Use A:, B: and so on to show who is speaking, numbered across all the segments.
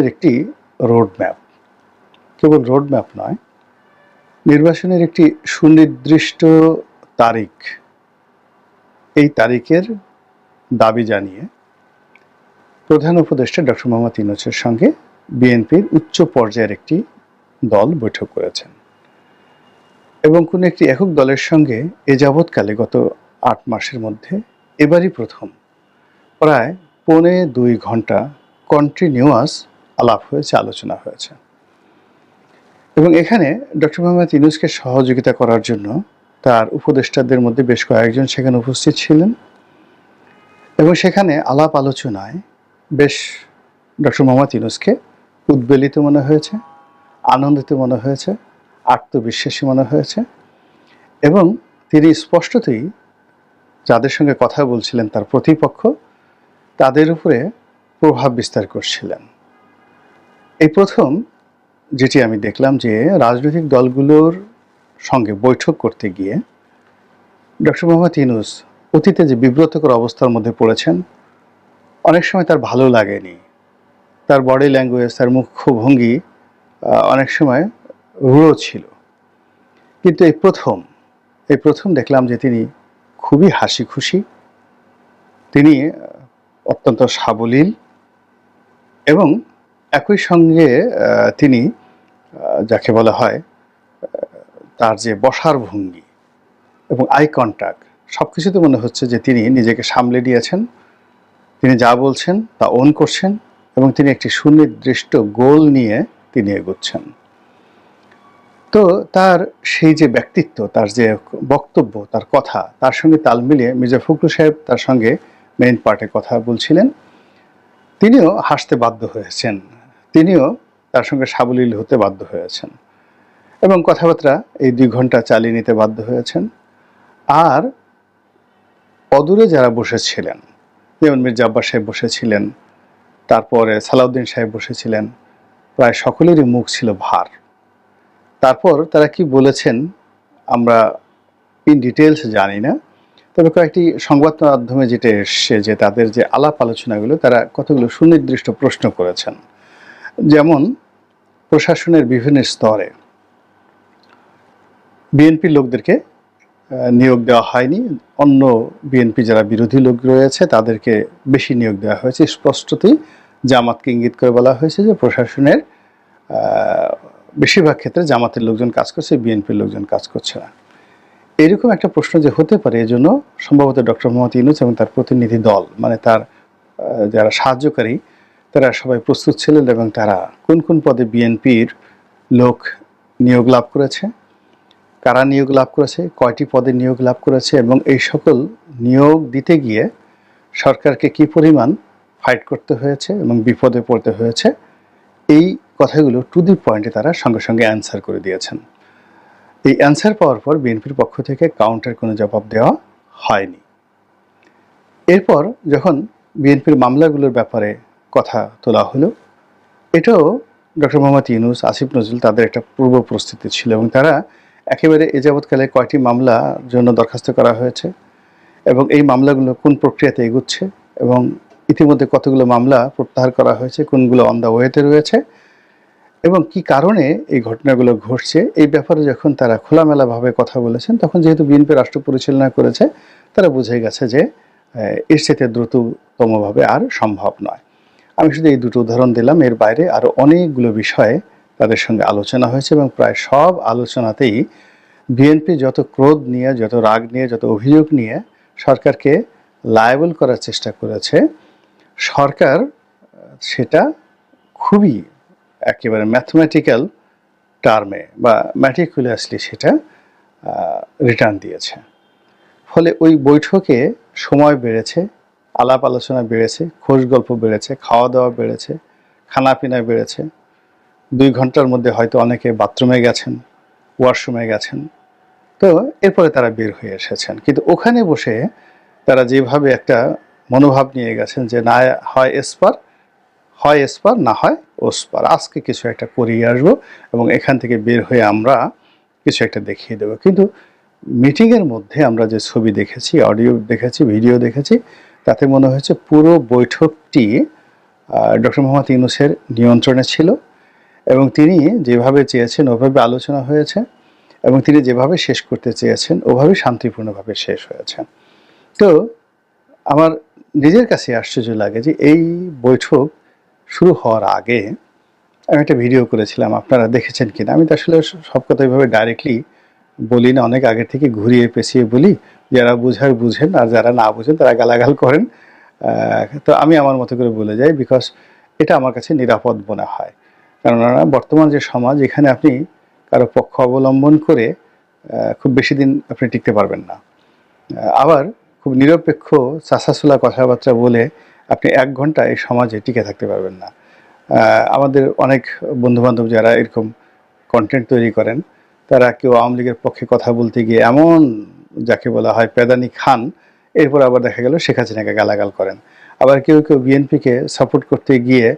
A: নির্বাচনের একটি road map কেবল রোড ম্যাপ নয়, নির্বাচনের একটি সুনির্দিষ্ট তারিখ। এই তারিখের দাবি জানিয়ে প্রধান উপদেষ্টা ডক্টর মোহাম্মদ ইউনুসের সঙ্গে বিএনপির উচ্চ পর্যায়ের একটি দল বৈঠক করেছেন এবং কোনো একটি একক দলের সঙ্গে এ যাবৎকালে গত আট মাসের মধ্যে এবারই প্রথম। প্রায় পৌনে দুই ঘণ্টা কন্টিনিউয়াস আলাপ হয়েছে, আলোচনা হয়েছে। এবং এখানে ডক্টর মোহাম্মদ ইউনুসকে সহযোগিতা করার জন্য তার উপদেষ্টাদের মধ্যে বেশ কয়েকজন সেখানে উপস্থিত ছিলেন। এবং সেখানে আলাপ আলোচনায় বেশ ডক্টর মোহাম্মদ ইউনুসকে উদ্বেলিত মনে হয়েছে, আনন্দিত মনে হয়েছে, আত্মবিশ্বাসী মনে হয়েছে। এবং তিনি স্পষ্টতই যাদের সঙ্গে কথা বলছিলেন তার প্রতিপক্ষ, তাদের উপরে প্রভাব বিস্তার করছিলেন। এই প্রথম যেটি আমি দেখলাম যে রাজনৈতিক দলগুলোর সঙ্গে বৈঠক করতে গিয়ে ডক্টর মোহাম্মদ ইউনুস অতীতে যে বিব্রতকর অবস্থার মধ্যে পড়েছেন, অনেক সময় তার ভালো লাগেনি। তার বডি ল্যাঙ্গুয়েজ তার মুখ্যভঙ্গি অনেক সময় রূঢ় ছিল। কিন্তু এই প্রথম এই প্রথম দেখলাম যে তিনি খুবই হাসি খুশি তিনি অত্যন্ত সাবলীল এবং একই সঙ্গে তিনি যাকে বলা হয় তার যে বসার ভঙ্গি এবং আই কন্ট্যাক্ট সব কিছুতে মনে হচ্ছে যে তিনি নিজেকে সামলে দিয়েছেন তিনি যা বলছেন তা অন করছেন এবং তিনি একটি সুনির্দিষ্ট গোল নিয়ে তিনি এগোচ্ছেন। তো তার সেই যে ব্যক্তিত্ব, তার যে বক্তব্য, তার কথা, তার সঙ্গে তাল মিলিয়ে মির্জা ফখরুল সাহেব তার সঙ্গে মেইন পার্টে কথা বলছিলেন। তিনিও হাসতে বাধ্য হয়েছেন। তিনিও তার সঙ্গে সাবলীল হতে বাধ্য হয়েছেন এবং কথাবার্তা এই দুই ঘণ্টা চালিয়ে নিতে বাধ্য হয়েছেন। আর অদূরে যারা বসেছিলেন, যেমন মির্জা আব্বাস সাহেব বসেছিলেন, তারপরে সালাউদ্দিন সাহেব বসেছিলেন, প্রায় সকলেরই মুখ ছিল ভার। তারপর তারা কি বলেছেন আমরা ইন ডিটেলস জানি না, তবে কয়েকটি সংবাদ মাধ্যমে যেটা এসছে যে তাদের যে আলাপ আলোচনাগুলো, তারা কতগুলো সুনির্দিষ্ট প্রশ্ন করেছেন। যেমন প্রশাসনের বিভিন্ন স্তরে বিএনপির লোকদেরকে নিয়োগ দেওয়া হয়নি। অন্য বিএনপি যারা বিরোধী লোক রয়েছে, তাদেরকে বেশি নিয়োগ দেওয়া হয়েছে। স্পষ্টতই জামাতকে ইঙ্গিত করে বলা হয়েছে যে প্রশাসনের বেশিরভাগ ক্ষেত্রে জামাতের লোকজন কাজ করছে, বিএনপির লোকজন কাজ করছে না। এরকম একটা প্রশ্ন যে হতে পারে, এজন্য সম্ভবত ডক্টর মোহাম্মদ ইনুস এবং তার প্রতিনিধি দল মানে তার যারা সাহায্যকারী তারা সবাই প্রস্তুত ছিলেন এবং তারা কোন কোন পদে বিএনপির লোক নিয়োগ লাভ করেছে, কারা নিয়োগ লাভ করেছে, কয়টি পদে নিয়োগ লাভ করেছে এবং এই সকল নিয়োগ দিতে গিয়ে সরকারকে কি পরিমাণ ফাইট করতে হয়েছে এবং বিপদে পড়তে হয়েছে, এই কথাগুলো টু দি পয়েন্টে তারা সঙ্গে সঙ্গে অ্যান্সার করে দিয়েছেন। এই অ্যান্সার পাওয়ার পর বিএনপির পক্ষ থেকে কাউন্টার কোনো জবাব দেওয়া হয়নি। এরপর যখন বিএনপির মামলাগুলোর ব্যাপারে কথা তোলা হলো। এটাও ডক্টর মোহাম্মদ ইউনুস, আসিফ নজরুল তাদের একটা পূর্ব প্রস্তুতি ছিল এবং তারা একেবারে এ যাবৎকালে কয়টি মামলার জন্য দরখাস্ত করা হয়েছে এবং এই মামলাগুলো কোন প্রক্রিয়াতে এগুচ্ছে এবং ইতিমধ্যে কতগুলো মামলা প্রত্যাহার করা হয়েছে, কোনগুলো অন ওয়েতে রয়েছে এবং কি কারণে এই ঘটনাগুলো ঘটছে, এই ব্যাপারে যখন তারা খোলামেলাভাবে কথা বলেছেন, তখন যেহেতু বিএনপি রাষ্ট্র পরিচালনা করেছে, তারা বুঝে গেছে যে এর সাথে দ্রুততমভাবে আর সম্ভব নয়। আমি শুধু এই দুটো উদাহরণ দিলাম। এর বাইরে আরও অনেকগুলো বিষয়ে তাদের সঙ্গে আলোচনা হয়েছে এবং প্রায় সব আলোচনাতেই বিএনপি যত ক্রোধ নিয়ে, যত রাগ নিয়ে, যত অভিযোগ নিয়ে সরকারকে লায়াবল করার চেষ্টা করেছে, সরকার সেটা খুবই একেবারে ম্যাথমেটিক্যাল টার্মে বা ম্যাটিকুলাসলি সেটা রিটার্ন দিয়েছে। ফলে ওই বৈঠকে সময় বেড়েছে। আলাপ আলোচনা বেড়েছে খোঁজ গল্প বেড়েছে, খাওয়া দাওয়া বেড়েছে খানাপিনা বেড়েছে। দুই ঘণ্টার মধ্যে হয়তো অনেকে বাথরুমে গেছেন, ওয়াশরুমে গেছেন। তো এরপরে তারা বের হয়ে এসেছেন। কিন্তু ওখানে বসে তারা যেভাবে একটা মনোভাব নিয়ে গেছেন যে, না, হয় এসপার হয় এসপার, না হয় ওসপার। আজকে কিছু একটা করিয়ে আসব এবং এখান থেকে বের হয়ে আমরা কিছু একটা দেখিয়ে দেবো। কিন্তু মিটিংয়ের মধ্যে আমরা যে ছবি দেখেছি, অডিও দেখেছি, ভিডিও দেখেছি তাতে মনে হয়েছে পুরো বৈঠকটি ডক্টর মোহাম্মদ ইউনুসের নিয়ন্ত্রণে ছিল এবং তিনি যেভাবে চেয়েছেন ওভাবে আলোচনা হয়েছে এবং তিনি যেভাবে শেষ করতে চেয়েছেন ওভাবে শান্তিপূর্ণভাবে শেষ হয়েছে। তো আমার নিজের কাছে আশ্চর্য লাগে যে এই বৈঠক শুরু হওয়ার আগে আমি একটা ভিডিও করেছিলাম, আপনারা দেখেছেন কিনা? আমি তো আসলে সব কথা এইভাবে ডাইরেক্টলি বলি না, অনেক আগে থেকে ঘুরিয়ে পেঁচিয়ে বলি। যারা বুঝার বুঝেন আর যারা না বুঝেন তারা গালাগাল করেন। তো আমি আমার মতো করে বলে যাই বিকজ এটা আমার কাছে নিরাপদ মনে হয়। কেননা বর্তমান যে সমাজ, এখানে আপনি কারও পক্ষ অবলম্বন করে খুব বেশি দিন আপনি টিকতে পারবেন না। আবার খুব নিরপেক্ষ চাষাচুলা কথাবার্তা বলে আপনি এক ঘণ্টা এই সমাজে টিকে থাকতে পারবেন না। আমাদের অনেক বন্ধুবান্ধব যারা এরকম কন্টেন্ট তৈরি করেন, তারা কেউ আওয়ামী লীগের পক্ষে কথা বলতে গিয়ে এমন যাকে বলা হয় পেদানি খান, এরপর আবার দেখা গেল শেখ হাসিনাকে গালাগাল করেন। আবার কেউ কেউ বিএনপিকে সাপোর্ট করতে গিয়ে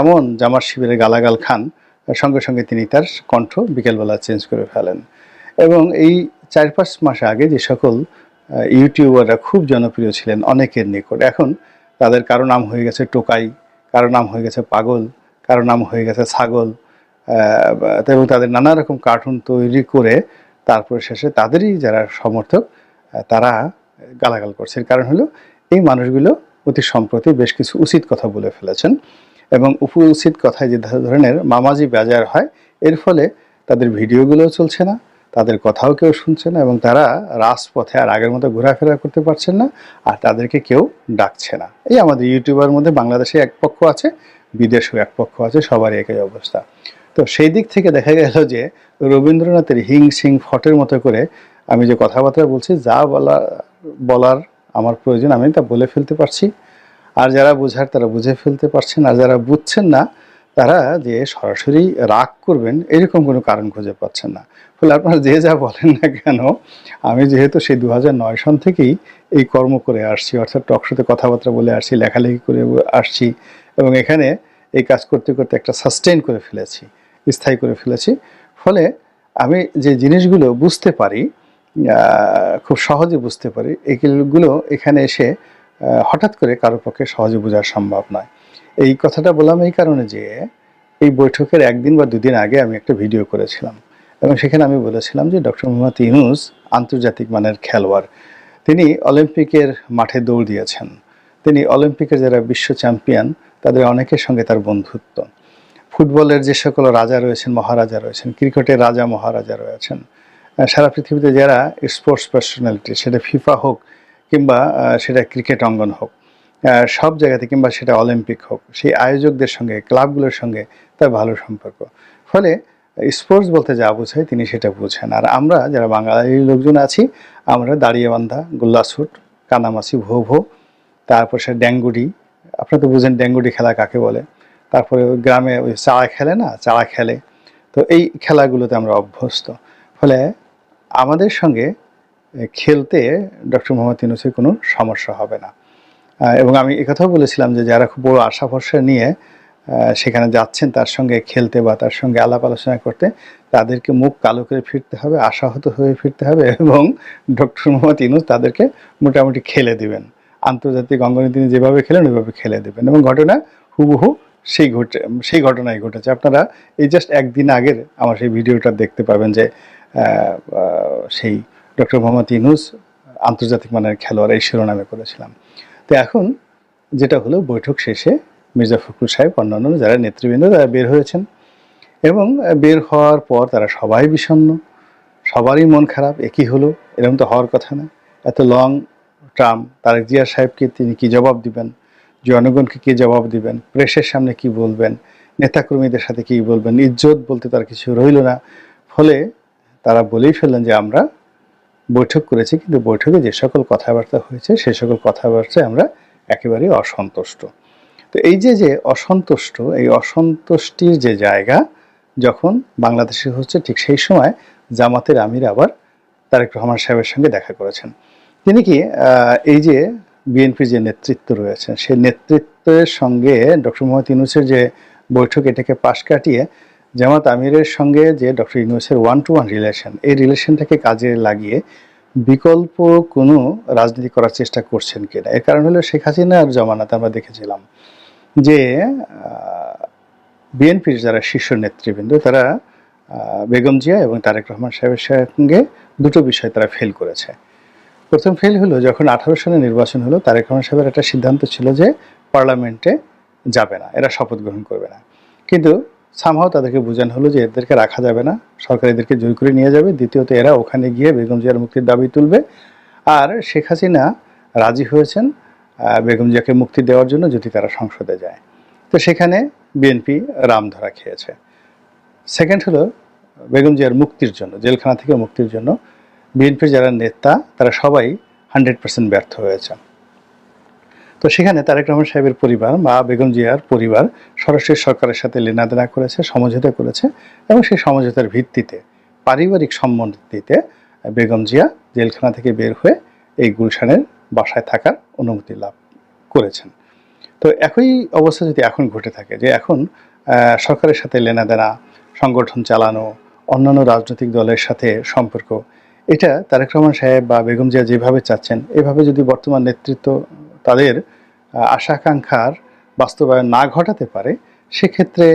A: এমন জামার শিবিরে গালাগাল খান, সঙ্গে সঙ্গে তিনি তার কণ্ঠ বিকেলবেলা চেঞ্জ করে ফেলেন। এবং এই চার পাঁচ মাস আগে যে সকল ইউটিউবাররা খুব জনপ্রিয় ছিলেন অনেকের নিকট। এখন তাদের কারও নাম হয়ে গেছে টোকাই, কারও নাম হয়ে গেছে পাগল, কারও নাম হয়ে গেছে ছাগল এবং তাদের নানা রকম কার্টুন তৈরি করে তারপরে শেষে তাদেরই যারা সমর্থক তারা গালাগাল করছে। এর কারণ হলো, এই মানুষগুলো অতি সম্প্রতি বেশ কিছু উচিত কথা বলে ফেলেছেন এবং উপ, উচিত কথায় যে ধরনের মামাজি বাজার হয়, এর ফলে তাদের ভিডিওগুলোও চলছে না, তাদের কথাও কেউ শুনছে না এবং তারা রাজপথে আর আগের মতো ঘোরাফেরা করতে পারছেন না আর তাদেরকে কেউ ডাকছে না। এই আমাদের ইউটিউবার মধ্যে বাংলাদেশে এক পক্ষ আছে, বিদেশেও এক পক্ষ আছে, সবারই একই অবস্থা। তো সেই দিক থেকে দেখা গেল যে রবীন্দ্রনাথের হিং সিং ফটের মতো করে আমি যে কথাবার্তা বলছি, যা বলা, বলার আমার প্রয়োজন, আমি তা বলে ফেলতে পারছি। আর যারা বোঝার তারা বুঝে ফেলতে পারছেন, আর যারা বুঝছেন না, তারা যে সরাসরি রাগ করবেন, এরকম কোনো কারণ খুঁজে পাচ্ছেন না। ফলে আপনারা যে যা বলেন না কেন, আমি যেহেতু সেই দু নয় সন থেকেই এই কর্ম করে আসছি, অর্থাৎ টকশোতে কথাবার্তা বলে আসছি, লেখালেখি করে আসছি, এবং এখানে এই কাজ করতে করতে একটা সাস্টেইন করে ফেলেছি। স্থায়ী করে ফেলেছি। ফলে আমি যে জিনিসগুলো বুঝতে পারি খুব সহজে বুঝতে পারি এইগুলো এখানে এসে হঠাৎ করে কারও পক্ষে সহজে বোঝা সম্ভব নয়। এই কথাটা বললাম এই কারণে যে, এই বৈঠকের একদিন বা দুদিন আগে আমি একটা ভিডিও করেছিলাম এবং সেখানে আমি বলেছিলাম যে ডক্টর মোহাম্মদ ইউনুস আন্তর্জাতিক মানের খেলোয়াড়। তিনি অলিম্পিকের মাঠে দৌড় দিয়েছেন। তিনি অলিম্পিকের যারা বিশ্ব চ্যাম্পিয়ন, তাদের অনেকের সঙ্গে তার বন্ধুত্ব। ফুটবলের যে সকল রাজা রয়েছেন, মহারাজা রয়েছেন, ক্রিকেটের রাজা, মহারাজা রয়েছেন সারা পৃথিবীতে যারা স্পোর্টস পার্সোনালিটি সেটা ফিফা হোক কিংবা সেটা ক্রিকেট অঙ্গন হোক সব জায়গাতে কিংবা সেটা অলিম্পিক হোক, সেই আয়োজকদের সঙ্গে, ক্লাবগুলোর সঙ্গে তার ভালো সম্পর্ক। ফলে স্পোর্টস বলতে যা বোঝায় তিনি সেটা বুঝেন। আর আমরা যারা বাঙালি লোকজন আছি, আমরা দাঁড়িয়ে বান্ধা গোল্লাছুট, কানামাছি ভো ভো তারপর সে ড্যাঙ্গুডি আপনারা তো বুঝেন ড্যাঙ্গুডি খেলা কাকে বলে? তারপরে গ্রামে ওই চাড়া খেলে না চাড়া খেলে। তো এই খেলাগুলোতে আমরা অভ্যস্ত। ফলে আমাদের সঙ্গে খেলতে ডক্টর মোহাম্মদ ইউনুসের কোনো সমস্যা হবে না। এবং আমি একথাও বলেছিলাম যে যারা খুব বড় আশা ভরসা নিয়ে সেখানে যাচ্ছেন, তার সঙ্গে খেলতে বা তার সঙ্গে আলাপ আলোচনা করতে, তাদেরকে মুখ কালো করে ফিরতে হবে, আশাহত হয়ে ফিরতে হবে এবং ডক্টর মোহাম্মদ ইউনুস তাদেরকে মোটামুটি খেলে দিবেন। আন্তর্জাতিক অঙ্গনে তিনি যেভাবে খেলেন, ওইভাবে খেলে দেবেন। এবং ঘটনা হুবহু সেই ঘটে, সেই ঘটনাই ঘটেছে। আপনারা এই জাস্ট একদিন আগের আমার সেই ভিডিওটা দেখতে পাবেন যে সেই ডক্টর মোহাম্মদ ইউনুস আন্তর্জাতিক মানের খেলোয়াড় এই শিরোনামে করেছিলাম। তো এখন যেটা হলো, বৈঠক শেষে মির্জা ফখরুল সাহেব অন্যান্য যারা নেতৃবৃন্দ, তারা বের হয়েছেন এবং বের হওয়ার পর তারা সবাই বিষণ্ণ, সবারই মন খারাপ, একই হলো, এরকম তো হওয়ার কথা না। এত লং টার্ম তারেক জিয়া সাহেবকে তিনি কি জবাব দিবেন? জনগণকে কি জবাব দিবেন? প্রেসের সামনে কি বলবেন? নেতাকর্মীদের সাথে কি বলবেন? ইজ্জত বলতে তার কিছু রইল না। ফলে তারা বলেই ফেললেন যে আমরা বৈঠক করেছি, কিন্তু বৈঠকে যে সকল কথাবার্তা হয়েছে, সে সকল কথাবার্তায় আমরা একেবারেই অসন্তুষ্ট। তো এই যে যে অসন্তুষ্ট, এই অসন্তুষ্টির যে জায়গা যখন বাংলাদেশে হচ্ছে, ঠিক সেই সময় জামাতের আমির আবার তারেক রহমান সাহেবের সঙ্গে দেখা করেছেন। তিনি কি এই যে বিএনপির যে নেতৃত্ব রয়েছে, সেই নেতৃত্বের সঙ্গে ডক্টর মোহাম্মদ ইউনুসের যে বৈঠক, এটাকে পাশ কাটিয়ে জামাত আমিরের সঙ্গে যে ডক্টর ইউনুসের ওয়ান টু ওয়ান রিলেশন এই রিলেশনটাকে কাজে লাগিয়ে বিকল্প কোনো রাজনীতি করার চেষ্টা করছেন কিনা? এর কারণ হলো শেখ হাসিনার জমানাতে আমরা দেখেছিলাম যে বিএনপির যারা শীর্ষ নেতৃবৃন্দ, তারা বেগম জিয়া এবং তারেক রহমান সাহেবের সঙ্গে দুটো বিষয় তারা ফেল করেছে। প্রথম ফেল হলো যখন আঠারো সালে নির্বাচন হলো, তারেক রহমান সাহেবের একটা সিদ্ধান্ত ছিল যে পার্লামেন্টে যাবে না, এরা শপথ গ্রহণ করবে না। কিন্তু সামহাও তাদেরকে বোঝানো হলো যে এদেরকে রাখা যাবে না, সরকার এদেরকে জোর করে নিয়ে যাবে, দ্বিতীয়ত এরা ওখানে গিয়ে বেগম জিয়ার মুক্তির দাবি তুলবে। আর শেখ হাসিনা রাজি হয়েছেন বেগম জিয়াকে মুক্তি দেওয়ার জন্য যদি তারা সংসদে যায়। তো সেখানে বিএনপি রাম ধরা খেয়েছে। সেকেন্ড হলো বেগম জিয়ার মুক্তির জন্য, জেলখানা থেকে মুক্তির জন্য বিএনপির যারা নেতা, তারা সবাই হান্ড্রেড পার্সেন্ট ব্যর্থ হয়েছে। তো সেখানে তারেক রহমান সাহেবের পরিবার বা বেগম জিয়ার পরিবার সরাসরি সরকারের সাথে লেনাদেনা করেছে, সমঝোতা করেছে এবং সেই সমঝোতার ভিত্তিতে, পারিবারিক সম্মতিতে বেগম জিয়া জেলখানা থেকে বের হয়ে এই গুলশানের বাসায় থাকার অনুমতি লাভ করেছেন। তো একই অবস্থা যদি এখন ঘটে থাকে যে এখন সরকারের সাথে লেনাদেনা, সংগঠন চালানো, অন্যান্য রাজনৈতিক দলের সাথে সম্পর্ক এটা তারেক রহমান সাহেব বা বেগম জিয়া যেভাবে চাচ্ছেন এভাবে যদি বর্তমান নেতৃত্ব তাদের আহ, আশা আকাঙ্ক্ষার বাস্তবায়ন না ঘটাতে পারে সেক্ষেত্রে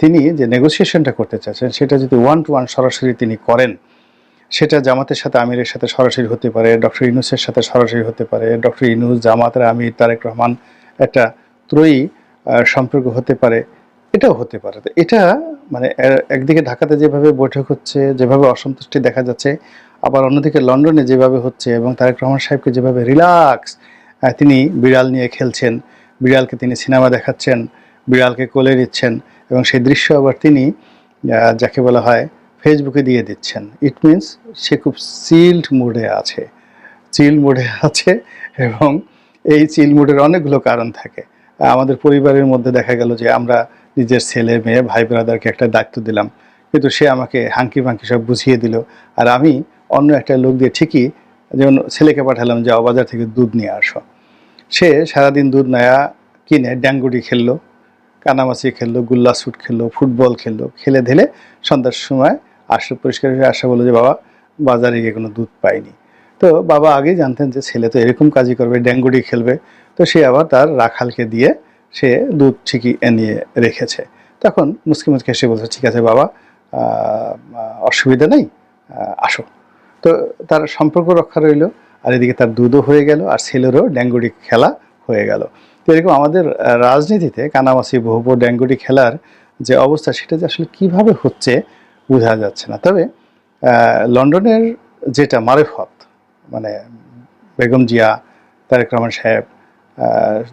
A: তিনি যে নেগোসিয়েশনটা করতে চাচ্ছেন সেটা যদি ওয়ান টু ওয়ান সরাসরি তিনি করেন সেটা জামাতের সাথে আমিরের সাথে সরাসরি হতে পারে ডক্টর ইনুসের সাথে সরাসরি হতে পারে ডক্টর ইনুস জামাতের আমির তারেক রহমান একটা ত্রয়ী সম্পর্ক হতে পারে। এটাও হতে পারে। এটা মানে একদিকে ঢাকাতে যেভাবে বৈঠক হচ্ছে, যেভাবে অসন্তুষ্টি দেখা যাচ্ছে, আবার অন্যদিকে লন্ডনে যেভাবে হচ্ছে এবং তারেক রহমান সাহেবকে যেভাবে রিল্যাক্স তিনি বিড়াল নিয়ে খেলছেন, বিড়ালকে তিনি সিনেমা দেখাচ্ছেন, বিড়ালকে কোলে নিচ্ছেন এবং সেই দৃশ্য আবার তিনি যাকে বলা হয় ফেসবুকে দিয়ে দিচ্ছেন। ইট মিনস সে খুব সিল্ড মুডে আছে। চিল মুডে আছে এবং এই চিল মুডের অনেকগুলো কারণ থাকে। আমাদের পরিবারের মধ্যে দেখা গেল যে আমরা নিজের ছেলে, মেয়ে, ভাই ব্রাদারকে একটা দায়িত্ব দিলাম। কিন্তু সে আমাকে হাঙ্কি ফাঙ্কি সব বুঝিয়ে দিল। আর আমি অন্য একটা লোক দিয়ে ঠিকই যেমন ছেলেকে পাঠালাম যে বাজার থেকে দুধ নিয়ে আসো। সে সারাদিন দুধ নেয়া কিনে ড্যাঙ্গুটি খেললো, কানামাছি খেললো গুল্লা স্যুট খেললো, ফুটবল খেললো, খেলে ধেলে সন্ধ্যার সময় আসলে পরিষ্কার হয়ে আসা বলল যে, বাবা, বাজারে গিয়ে কোনো দুধ পাইনি। তো বাবা আগেই জানতেন যে ছেলে তো এরকম কাজই করবে ড্যাঙ্গুটি খেলবে। তো সে আবার তার রাখালকে দিয়ে সে দুধ ঠিকই এনিয়ে রেখেছে। তখন মুসকি মুসকি এসে বলছে, ঠিক আছে বাবা অসুবিধা নেই আসো। তো তার সম্পর্ক রক্ষা রইল, আর এদিকে তার দুধও হয়ে গেল, আর ছেলেরও ড্যাঙ্গুটি খেলা হয়ে গেল। তো এরকম আমাদের রাজনীতিতে কানামাসি বহুপর ড্যাঙ্গুটি খেলার যে অবস্থা, সেটা যে আসলে কীভাবে হচ্ছে বোঝা যাচ্ছে না। তবে লন্ডনের যেটা মারেফত মানে বেগম জিয়া, তারেক রহমান সাহেব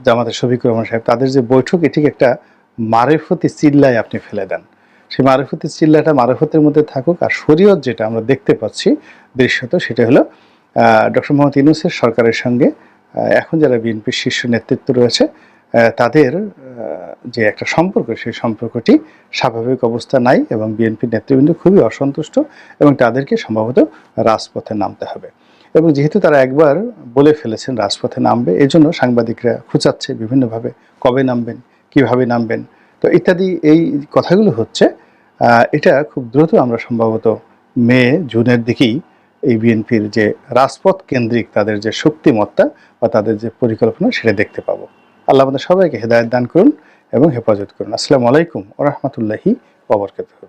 A: জামাতের শফিকুর রহমান সাহেব, তাদের যে বৈঠক এটি একটা মারেফতি চিল্লায় আপনি ফেলে দেন। সেই মারেফতি চিল্লাটা মারেফতের মধ্যে থাকুক আর শরীয়ত যেটা আমরা দেখতে পাচ্ছি দৃশ্যত, সেটা হলো ডক্টর মোহাম্মদ ইউনুসের সরকারের সঙ্গে এখন যারা বিএনপির শীর্ষ নেতৃত্ব রয়েছে তাদের যে একটা সম্পর্ক, সেই সম্পর্কটি স্বাভাবিক অবস্থা নাই এবং বিএনপির নেতৃবৃন্দ খুবই অসন্তুষ্ট এবং তাদেরকে সম্ভবত রাজপথে নামতে হবে। এবং যেহেতু তারা একবার বলে ফেলেছেন রাজপথে নামবে এই জন্য সাংবাদিকরা খুঁচাচ্ছে বিভিন্নভাবে, কবে নামবেন, কীভাবে নামবেন। তো ইত্যাদি এই কথাগুলো হচ্ছে এটা খুব দ্রুত আমরা সম্ভবত মে, জুনের দিকেই এই বিএনপির যে রাজপথ কেন্দ্রিক তাদের যে শক্তিমত্তা বা তাদের যে পরিকল্পনা, সেটা দেখতে পাবো। আল্লাহ আমাদের সবাইকে হেদায়ত দান করুন এবং হেফাজত করুন। আসসালামু আলাইকুম ও রহমতুল্লাহি ওবরকাতুহ